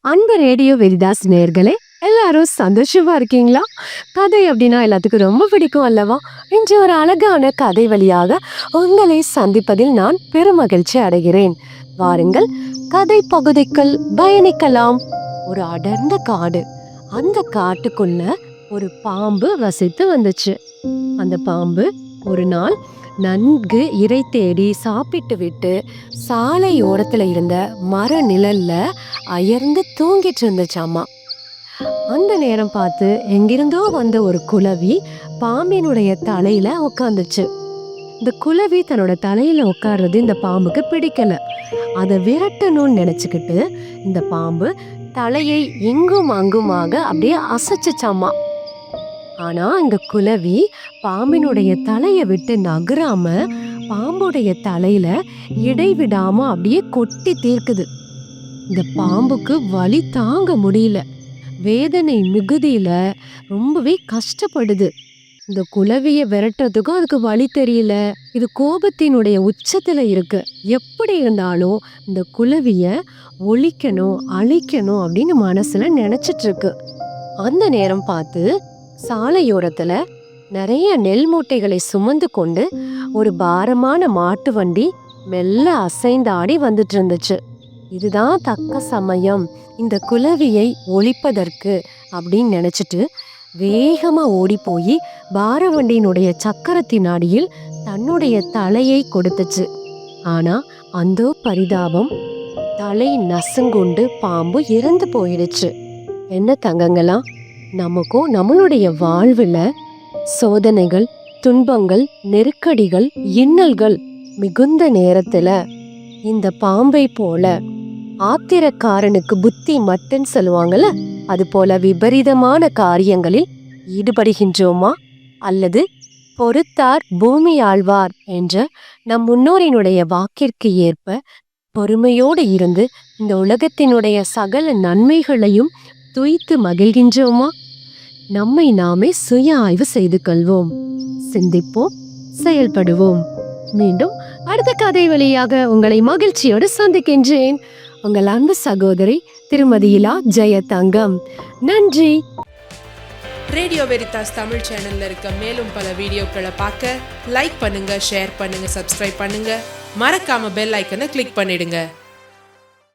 அன்பு radio Veritas நேர்களே எல்லாரும் சந்தோஷமா இருக்கீங்களா? கதை அப்படின்னா எல்லாத்துக்கும் ரொம்ப பிடிக்கும் அல்லவா? இன்று ஒரு அழகான கதை வழியாக உங்களை சந்திப்பதில் நான் பெருமகிழ்ச்சி அடைகிறேன். வாருங்கள் கதை பகுதிக்குள் பயணிக்கலாம். ஒரு அடர்ந்த காடு. அந்த காட்டுக்குள்ள ஒரு பாம்பு வசித்து வந்துச்சு. அந்த பாம்பு ஒரு நாள் நன்கு இறை தேடி சாப்பிட்டு விட்டு சாலை ஓரத்தில் இருந்த மர நிழல்ல அயர்ந்து தூங்கிட்டு இருந்துச்சாமா அந்த நேரம் பார்த்து எங்கிருந்தோ வந்த ஒரு குலவி பாம்பினுடைய தலையில உட்காந்துச்சு இந்த குலவி தன்னோட தலையில உட்கார்றது இந்த பாம்புக்கு பிடிக்கல. அதை விரட்டணும்னு நினைச்சுக்கிட்டு இந்த பாம்பு தலையை இங்கும் அங்குமாக அப்படியே அசைச்சிச்சாமா ஆனா இந்த குளவி பாம்பினுடைய தலையை விட்டு நகராம பாம்புடைய தலையில இடைவிடாம அப்படியே கொட்டி தீர்க்குது. இந்த பாம்புக்கு வலி தாங்க முடியல. வேதனை மிகுதியில ரொம்பவே கஷ்டப்படுது. இந்த குளவிய விரட்டுறதுக்கும் அதுக்கு வழி தெரியல. இது கோபத்தினுடைய உச்சத்துல இருக்கு. எப்படி இருந்தாலும் இந்த குளவிய ஒழிக்கணும் அழிக்கணும் அப்படின்னு மனசுல நினைச்சிட்டு இருக்கு. அந்த நேரம் பார்த்து சாலையோரத்துல நிறைய நெல் மூட்டைகளை சுமந்து கொண்டு ஒரு பாரமான மாட்டு வண்டி மெல்ல அசைந்தாடி வந்துட்டு இருந்துச்சு இதுதான் தக்க சமயம். இந்த குலவியை ஒழிப்பதற்கு அப்படின்னு நினச்சிட்டு வேகமாக ஓடி போய் பாரவண்டியினுடைய சக்கரத்தின் அடியில் தன்னுடைய தலையை கொடுத்துச்சு. ஆனால் அந்த பரிதாபம் தலை நசுங்குண்டு பாம்பு இறந்து போயிடுச்சு. என்ன தங்கங்களாம் நமக்கும் நம்மளுடைய வாழ்வில் சோதனைகள் துன்பங்கள் நெருக்கடிகள் இன்னல்கள் மிகுந்த நேரத்தில் இந்த பாம்பை போல ஆத்திரக்காரனுக்கு புத்தி மட்டுன்னு சொல்லுவாங்கல்ல? அது போல விபரீதமான காரியங்களில் ஈடுபடுகின்றோமா? அல்லது பொறுத்தார் பூமி ஆழ்வார் என்ற நம் முன்னோரினுடைய வாக்கிற்கு ஏற்ப பொறுமையோடு இருந்து இந்த உலகத்தினுடைய சகல நன்மைகளையும் துய்த்து மகிழ்கின்றோமா? நம்மை நாமே சுய ஆய்வு செய்து கொள்வோம். சிந்திப்போம் செயல்படுவோம். மீண்டும் அடுத்த கதை வழியாக உங்களை மகிழ்ச்சியோடு சந்திக்கின்றேன். உங்கள் அன்பு சகோதரி திருமதி இலா ஜெயதங்கம். நன்றி. ரேடியோ வெரிதாஸ் தமிழ் சேனல்ல இருக்க மேலும் பல வீடியோக்களை பார்க்க லைக் பண்ணுங்க ஷேர் பண்ணுங்க சப்ஸ்கிரைப் பண்ணுங்க. மறக்காம பெல் ஐக்கனை கிளிக் பண்ணிடுங்க.